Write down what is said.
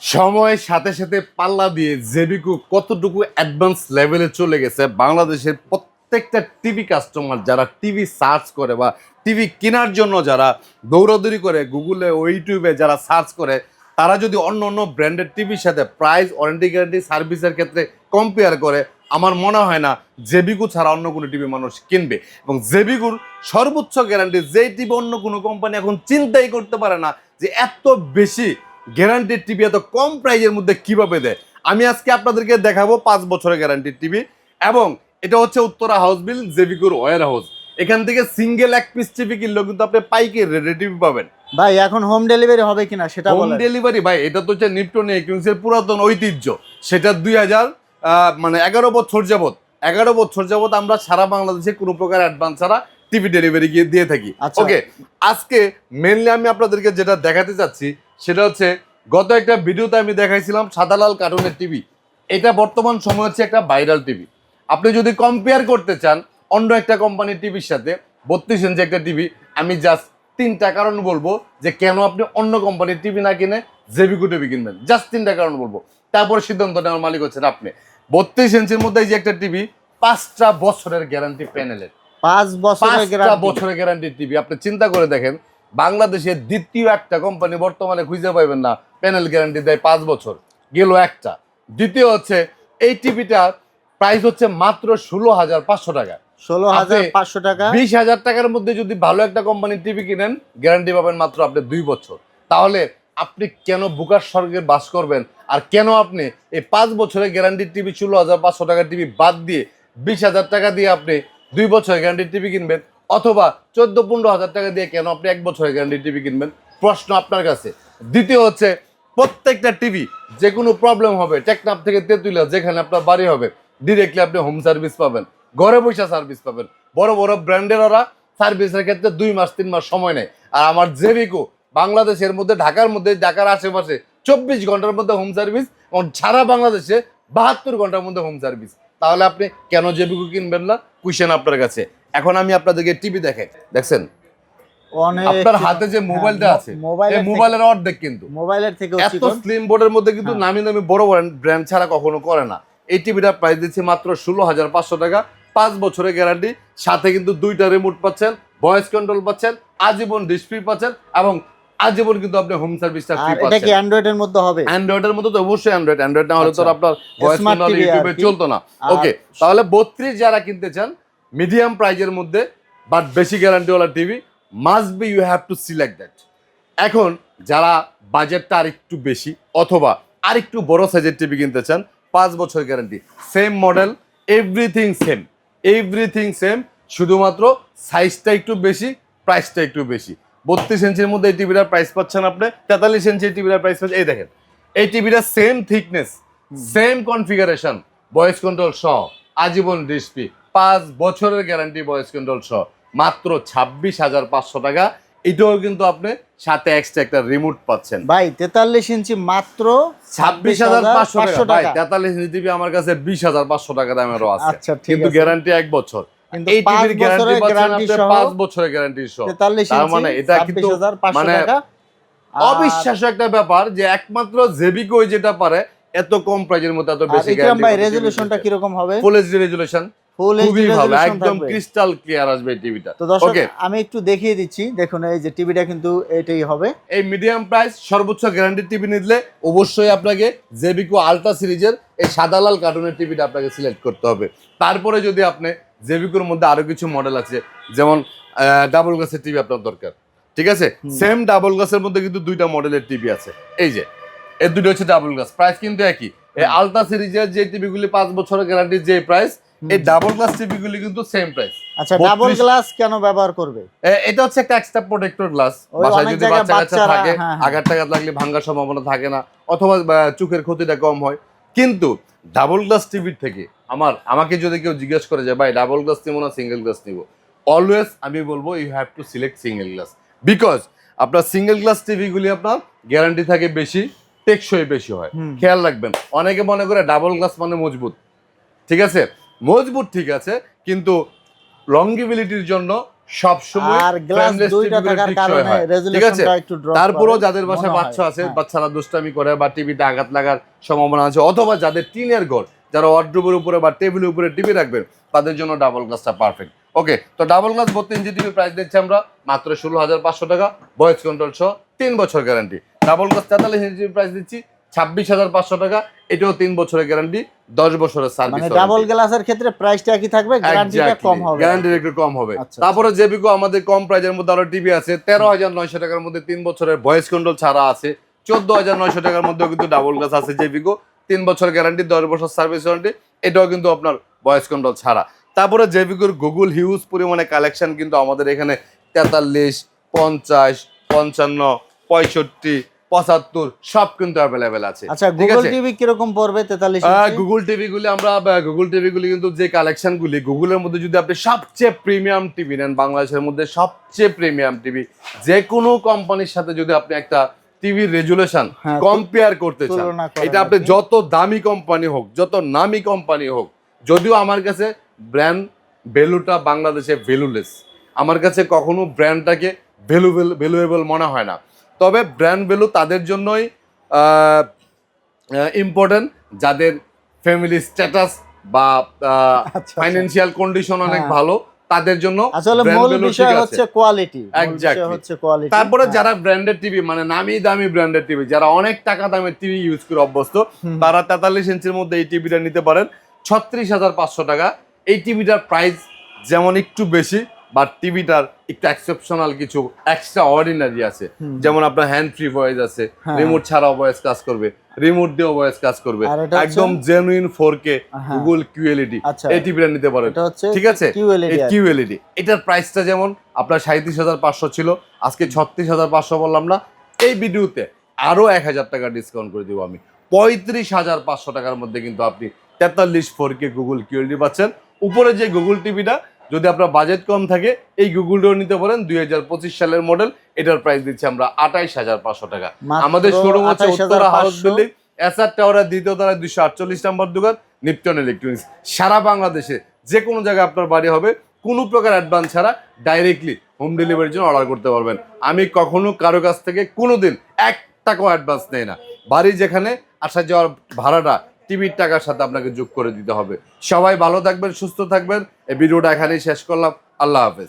সময়ের সাথে সাথে পাল্লা দিয়ে জেবিকু কতটুকু অ্যাডভান্স লেভেলে চলে গেছে, বাংলাদেশের প্রত্যেকটা টিভি কাস্টমার যারা টিভি সার্চ করে বা টিভি কেনার জন্য যারা দৌড়াদৌড়ি করে গুগলে ও ইউটিউবে যারা সার্চ করে, তারা যদি অন্য অন্য ব্র্যান্ডের টিভির সাথে প্রাইস ওয়ারেন্টি গ্যারান্টি সার্ভিসের ক্ষেত্রে কম্পেয়ার করে, আমার মনে হয় না জেবিকু ছাড়া অন্য কোনো টিভি মানুষ কিনবে। এবং জেবিকুর সর্বোচ্চ গ্যারান্টি যেই টিভি অন্য কোনো কোম্পানি এখন চিন্তাই করতে পারে না যে এত বেশি গ্যারান্টির টিভি এত কম প্রাইজের মধ্যে কীভাবে দেয়? আমি আজকে আপনাদেরকে দেখাবো পাঁচ বছরের গ্যারান্টির টিভি এবং এটা হচ্ছে উত্তরা হাউস বিল জেবিকুর ওয়ার হাউস এখান থেকে সিঙ্গেল এক পিস টিভি কিনলেও কিন্তু আপনি পাইকে রেডি টিভি পাবেন। ভাই এখন হোম ডেলিভারি হবে কিনা সেটা হোম ডেলিভারি ভাই এটা তো হচ্ছে নিপটন এর পুরাতন ঐতিহ্য। সেটা দুই হাজার মানে এগারো বছর যাবত এগারো বছর যাবত আমরা সারা বাংলাদেশে কোনো প্রকার অ্যাডভান্স ছাড়া টিভি ডেলিভারি গিয়ে দিয়ে থাকি। আচ্ছা। ওকে আজকে মেনলি আমি আপনাদেরকে যেটা দেখাতে চাচ্ছি সেটা হচ্ছে গত একটা ভিডিওতে আমি দেখাইছিলাম সাদালাল কার্টুনের টিভি এটা বর্তমান সময় হচ্ছে একটা ভাইরাল টিভি আপনি যদি কম্পেয়ার করতে চান অন্য একটা কোম্পানির টিভির সাথে বত্রিশ ইঞ্চি একটা টিভি আমি জাস্ট তিনটা কারণ বলব যে কেন আপনি অন্য কোম্পানির টিভি না কিনে জেবিকো টিভি কিনবেন। জাস্ট তিনটা কারণ বলব। তারপর সিদ্ধান্ত নেওয়ার মালিক হচ্ছেন আপনি। বত্রিশ ইঞ্চির মধ্যে এই যে একটা টিভি পাঁচটা বছরের গ্যারান্টি প্যানেলের পাঁচ বছরের গ্যারান্টি বছরের গ্যারান্টি টিভি আপনি চিন্তা করে দেখেন বাংলাদেশের দ্বিতীয় একটা কোম্পানি বর্তমানে খুঁজে পাইবেন না। প্যানেল গ্যারান্টি দেয় পাঁচ বছর। গেল একটা। দ্বিতীয় হচ্ছে এই টিভিটা প্রাইস হচ্ছে মাত্র ষোলো হাজার পাঁচশো টাকা। ষোলো হাজার পাঁচশো টাকা। বিশ হাজার টাকার মধ্যে যদি ভালো একটা কোম্পানির টিভি কিনেন গ্যারান্টি পাবেন মাত্র আপনি দুই বছর। তাহলে আপনি কেন বুকার স্বর্গে বাস করবেন? আর কেন আপনি এই পাঁচ বছরের গ্যারান্টির টিভি ষোলো হাজার পাঁচশো টাকার টিভি বাদ দিয়ে বিশ হাজার টাকা দিয়ে আপনি দুই বছরের গ্যারান্টির টিভি কিনবেন? অথবা চোদ্দ, পনেরো হাজার টাকা দিয়ে কেন আপনি এক বছরের গ্যারান্টির টিভি কিনবেন? প্রশ্ন আপনার কাছে। দ্বিতীয় হচ্ছে, প্রত্যেকটা টিভি, যে কোনো প্রবলেম হবে টেকনাপ থেকে তেঁতুলিয়া, যেখানে আপনার বাড়ি হবে ডিরেক্টলি আপনি হোম সার্ভিস পাবেন। ঘরে বসে সার্ভিস পাবেন। বড় বড় ব্র্যান্ডের ওরা সার্ভিসের ক্ষেত্রে দুই মাস, তিন মাস সময় নেয়। আর আমার জেবিকো বাংলাদেশের মধ্যে, ঢাকার মধ্যে, ঢাকার আশেপাশে চব্বিশ ঘণ্টার মধ্যে হোম সার্ভিস এবং সারা বাংলাদেশে বাহাত্তর ঘণ্টার মধ্যে হোম সার্ভিস তাহলে আপনি কেন জেবিকো কিনবেন না? কুইশন আপনার কাছে। এখন আমি আপনাদেরকে টিভি দেখে দেখছেন? আপনার হাতে যে মোবাইলটা হ্যাঁ, আছে মোবাইলের এই মোবাইলের অর্ধেক কিন্তু। মোবাইলের থেকে এত স্লিম বোর্ডের মধ্যে কিন্তু হ্যাঁ। নামি দামি বড় ব্র্যান্ড ছাড়া কখনো করে না। এই টিভিটা প্রাইস দিচ্ছে মাত্র ষোলো হাজার পাঁচশো টাকা। পাঁচ বছরের গ্যারান্টি সাথে কিন্তু দুইটা রিমোট পাচ্ছেন ভয়েস কন্ট্রোল পাচ্ছেন আজীবন ডিসপ্লে পাচ্ছেন এবং আজীবন কিন্তু আপনি হোম সার্ভিসটা ফ্রি আর এটা কি পাচ্ছেন। অ্যান্ড্রয়েডের মধ্যে হবে? অ্যান্ড্রয়েডের মধ্যে তো অবশ্যই অ্যান্ড্রয়েড। অ্যান্ড্রয়েড না হলে তো আচ্ছা। আপনার ভয়েস কন্ট্রোল ইউটিউবে চলতো না। ওকে তাহলে বত্রিশ যারা কিনতে চান মিডিয়াম প্রাইজের মধ্যে বাট বেশি গ্যারান্টিওয়ালা TV must be you have to select that এখন যারা বাজেটটা আরেকটু বেশি অথবা আরেকটু বড় সাইজের টিভি কিনতে চান, পাঁচ বছর guarantee same model everything same everything same শুধুমাত্র সাইজটা একটু বেশি প্রাইসটা একটু বেশি। বত্রিশ ইঞ্চির মধ্যে এই টিভিটার প্রাইস পাচ্ছেন আপনি, তেতাল্লিশ ইঞ্চির টিভিটার প্রাইস পাচ্ছেন, এই দেখেন। এই টিভিটা same thickness same configuration voice control সহ, আজীবন ডিসপ্লে পাঁচ বছরের গ্যারান্টি ভয়েস কন্ট্রোল সহ মাত্র ছাব্বিশ হাজার পাঁচশো টাকা। এটাও কিন্তু আপনি সাথে এক্সট্রা একটা রিমোট পাচ্ছেন। ভাই তেতাল্লিশ ইঞ্চি মাত্র ছাব্বিশ হাজার পাঁচশো টাকা। তেতাল্লিশ ইঞ্চি টিভি আমার কাছে বিশ হাজার পাঁচশো টাকা দামেরও আছে। আচ্ছা কিন্তু গ্যারান্টি এক বছর। এই টিভির গ্যারান্টি পাচ্ছেন গ্যারান্টি আপনি সহ পাঁচ বছরের গ্যারান্টি সহ। তার মানে এটা কিন্তু মানে অবিশ্বাস্য একটা ব্যাপার যে একমাত্র যেটা পারে এত কম প্রাইজের মধ্যে এত বেশি ইকরাম ভাই হবে? ফুল এইচডি রেজুলেশন খুবই ভালো একদম ক্রিস্টাল ক্লিয়ার আসবে টিভিটা। তো দর্শক আমি একটু দেখিয়ে দিচ্ছি দেখুন এই যে টিভিটা কিন্তু এটাই হবে। এই মিডিয়াম প্রাইস সর্বোচ্চ গ্যারান্টি টিভি নিলে অবশ্যই আপনাকে জেবিকো আলট্রা সিরিজের এই সাদা লাল কার্টুনের টিভিটা আপনাকে সিলেক্ট করতে হবে। তারপরে যদি আপনি জেবিকোর মধ্যে আরও কিছু মডেল আছে যেমন ডাবল গ্লাসের টিভি আপনার দরকার। ঠিক আছে? সেম ডাবল গ্লাসের মধ্যে কিন্তু দুইটা মডেলের টিভি আছে। এই যে এই দুটো হচ্ছে ডাবল গ্লাস প্রাইস কিন্তু একই। এই আলট্রা সিরিজের যে টিভিগুলি পাঁচ বছরের গ্যারান্টির যে প্রাইস এই ডাবল গ্লাস টিভিগুলি কিন্তু সেম প্রাইস আচ্ছা ডাবল গ্লাস কেন ব্যবহার করবে? এটা হচ্ছে একটা এক্সট্রা প্রোটেক্টর গ্লাস বাসায় যদি বাচ্চা কাচ্চা থাকে হ্যাঁ, হ্যাঁ। আঘাত টাঘাত লাগলে ভাঙার সম্ভাবনা থাকে না অথবা চোখের ক্ষতিটা কম হয়। কিন্তু ডাবল গ্লাস টিভির থেকে আমার আমাকে যদি কেউ জিজ্ঞেস করে যে ভাই ডাবল গ্লাস নিবো না সিঙ্গেল গ্লাস নিবো? অলওয়েজ আমি বলব you have to select single glass because আপনার সিঙ্গেল গ্লাস টিভিগুলি আপনার গ্যারান্টি থাকে বেশি টেকসই বেশি হয়। খেয়াল রাখবেন। অনেকে মনে করে ডাবল গ্লাস মানে মজবুত। ঠিক আছে? মজবুত ঠিক আছে কিন্তু লঙ্গিবিলিটির জন্য সব সময় আর গ্লাস দুইটা থাকার ঠিক আছে? তারপরেও যাদের বাসায় বাচ্চা আছে হ্যাঁ। বাচ্চারা দুষ্টামি করে বা টিভিতে আঘাত লাগার সম্ভাবনা আছে অথবা যাদের টিনের ঘর যারা ওয়ার্ড্রোবের উপরে বা টেবিলের উপরে টিভি রাখবেন তাদের জন্য ডাবল গ্লাসটা পারফেক্ট ওকে তো ডাবল গ্লাস বত্রিশ ইঞ্চি টিভি প্রাইস দিচ্ছি আমরা মাত্র ষোলো হাজার পাঁচশো টাকা ভয়েস কন্ট্রোল সহ তিন বছর গ্যারান্টি ডাবল গ্লাস তেতাল্লিশ ইঞ্চি প্রাইস দিচ্ছি ছাব্বিশ হাজার পাঁচশো টাকা এটাও তিন বছরের গ্যারান্টি দশ বছরের সার্ভিস ডাবল গ্লাসের ক্ষেত্রে প্রাইসটা কি থাকবে? গ্যারান্টিটা কম হবে। গ্যারান্টির একটু কম হবে। আচ্ছা, তারপরে জেবিকো আমাদের কম প্রাইজের মধ্যে আরও টিভি আছে তেরো হাজার নয়শো টাকার মধ্যে তিন বছরের ভয়েস কন্ট্রোল ছাড়া আছে চোদ্দ হাজার নয়শো টাকার মধ্যেও কিন্তু ডাবল গ্লাস আছে জেবিকো তিন বছর গ্যারান্টি দশ বছর সার্ভিস ওয়ারেন্টি এটাও কিন্তু আপনার ভয়েস কন্ট্রোল ছাড়া। তারপরে জেবিকোর গুগল হিউজ পরিমাণে কালেকশন কিন্তু আমাদের এখানে তেতাল্লিশ পঞ্চাশ পঞ্চান্ন পঁয়ষট্টি পঁচাত্তর সব কিন্তু অ্যাভেলেবেল আছে। আচ্ছা গুগল টিভি কীরকম পড়বে তেতাল্লিশ গুগল টিভি গুলি আমরা গুগল টিভি গুলি কিন্তু যে কালেকশন গুলি গুগলের মধ্যে যদি আপনি সবচেয়ে প্রিমিয়াম টিভি নেন বাংলাদেশের মধ্যে সবচেয়ে প্রিমিয়াম টিভি যে কোনো কোম্পানির সাথে যদি আপনি একটা টিভির রেজুলেশন কম্পেয়ার করতে চান এটা আপনি আপনি। যত দামি কোম্পানি হোক যত নামি কোম্পানি হোক যদিও আমার কাছে ব্র্যান্ড ভ্যালুটা বাংলাদেশে ভ্যালুলেস আমার কাছে কখনো ব্র্যান্ডটাকে ভ্যালুবেল ভ্যালুয়েবল মনে হয় না। তবে ব্র্যান্ড ভ্যালু তাদের জন্যই ইম্পর্টেন্ট যাদের ফ্যামিলি স্ট্যাটাস বা আচ্ছা। ফাইন্যান্সিয়াল কন্ডিশন অনেক হ্যাঁ। ভালো তাদের জন্য আসলে মূল বিষয় হচ্ছে কোয়ালিটি Exactly. হচ্ছে কোয়ালিটি তারপরে যারা ব্র্যান্ডেড টিভি মানে নামি দামি ব্র্যান্ডেড টিভি যারা অনেক টাকা দামের টিভি ইউজ করে অভ্যস্ত তারা তেতাল্লিশ ইঞ্চির মধ্যে এই টিভিটা নিতে পারেন। ছত্রিশ হাজার পাঁচশো টাকা। এই টিভিটার প্রাইস যেমন একটু বেশি বা টিভিটার একটু এক্সেপশনাল কিছু এক্সট্রা অর্ডিনারি আছে যেমন আপনার হ্যান্ড ফ্রি ভয়েস আছে হ্যাঁ। রিমোট ছাড়াও ভয়েস কাজ করবে রিমোট দিয়েও ভয়েস কাজ করবে। একদম জেনুইন ফোর কে হ্যাঁ। Google QLED. এই টিভিটা নিতে পারেন। এটা হচ্ছে ঠিক আছে? কি। কিউএলইডি এটার প্রাইসটা যেমন আপনার সাঁত্রিশ হাজার পাঁচশো ছিল আজকে ছত্রিশ হাজার পাঁচশো বললাম না। এই ভিডিওতে আরও এক হাজার টাকা ডিসকাউন্ট করে দিব আমি। পঁয়ত্রিশ হাজার পাঁচশো টাকার মধ্যে কিন্তু আপনি তেতাল্লিশ ফোর কে গুগল কিউএলডি পাচ্ছেন। উপরে যে গুগল টিভিটা যদি আপনার বাজেট কম থাকে এই গুগলটাও নিতে পারেন দুই হাজার পঁচিশ সালের মডেল এটার প্রাইস দিচ্ছি আমরা আঠাইশ হাজার পাঁচশো টাকা। আমাদের শোরুম হচ্ছে 28,500 উত্তরা হাউস বিল্ডিং এসআর টাওয়ারের দ্বিতীয় তলায় দুশো আটচল্লিশ নম্বর দোকান নিপটন ইলেকট্রনিক্স সারা বাংলাদেশে যে কোনো জায়গায় আপনার বাড়ি হবে কোনো প্রকার অ্যাডভান্স ছাড়া ডাইরেক্টলি হোম ডেলিভারির জন্য অর্ডার করতে পারবেন। আমি কখনো কারও কাছ থেকে কোনোদিন এক টাকাও অ্যাডভান্স নেই না। বাড়ি যেখানে আসা যাওয়ার ভাড়াটা টিভির টাকার সাথে আপনাকে যোগ করে দিতে হবে। সবাই ভালো থাকবেন, সুস্থ থাকবেন। এই ভিডিওটা এখানেই শেষ করলাম। আল্লাহ হাফেজ।